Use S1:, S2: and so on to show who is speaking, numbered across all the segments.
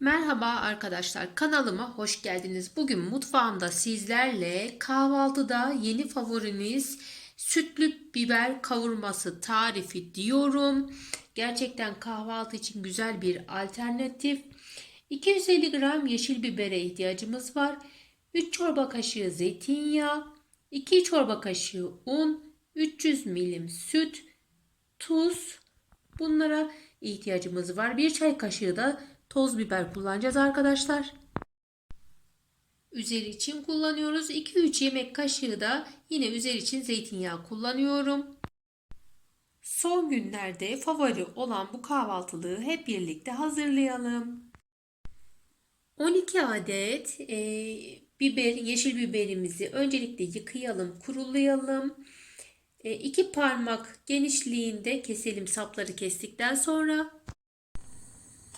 S1: Merhaba arkadaşlar kanalıma hoş geldiniz. Bugün mutfağımda sizlerle kahvaltıda yeni favorimiz sütlü biber kavurması tarifi diyorum. Gerçekten kahvaltı için güzel bir alternatif. 250 gram yeşil bibere ihtiyacımız var. 3 çorba kaşığı zeytinyağı, 2 çorba kaşığı un, 300 milim süt, tuz, Bunlara ihtiyacımız var. Bir çay kaşığı da toz biber kullanacağız arkadaşlar. Üzeri için kullanıyoruz. 2-3 yemek kaşığı da yine üzeri için zeytinyağı kullanıyorum. Son günlerde favori olan bu kahvaltılığı hep birlikte hazırlayalım. 12 adet e, biber, yeşil biberimizi öncelikle yıkayalım, kurulayalım. E, iki parmak genişliğinde keselim sapları kestikten sonra.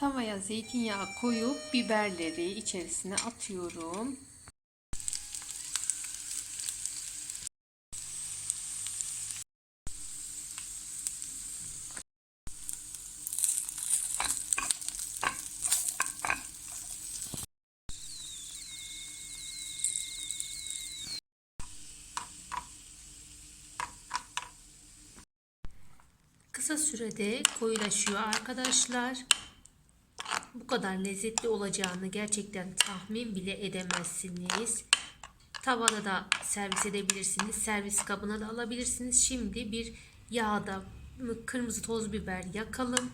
S1: Tavaya zeytinyağı koyup biberleri içerisine atıyorum. Kısa sürede koyulaşıyor arkadaşlar. Bu kadar lezzetli olacağını gerçekten tahmin bile edemezsiniz. Tavada da servis edebilirsiniz. Servis kabına da alabilirsiniz. Şimdi bir yağda kırmızı toz biber yakalım.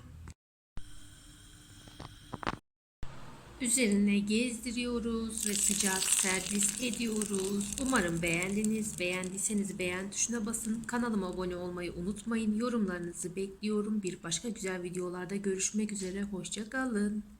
S1: Üzerine gezdiriyoruz ve sıcak servis ediyoruz. Umarım beğendiniz. Beğendiyseniz beğen tuşuna basın. Kanalıma abone olmayı unutmayın. Yorumlarınızı bekliyorum. Bir başka güzel videolarda görüşmek üzere. Hoşçakalın.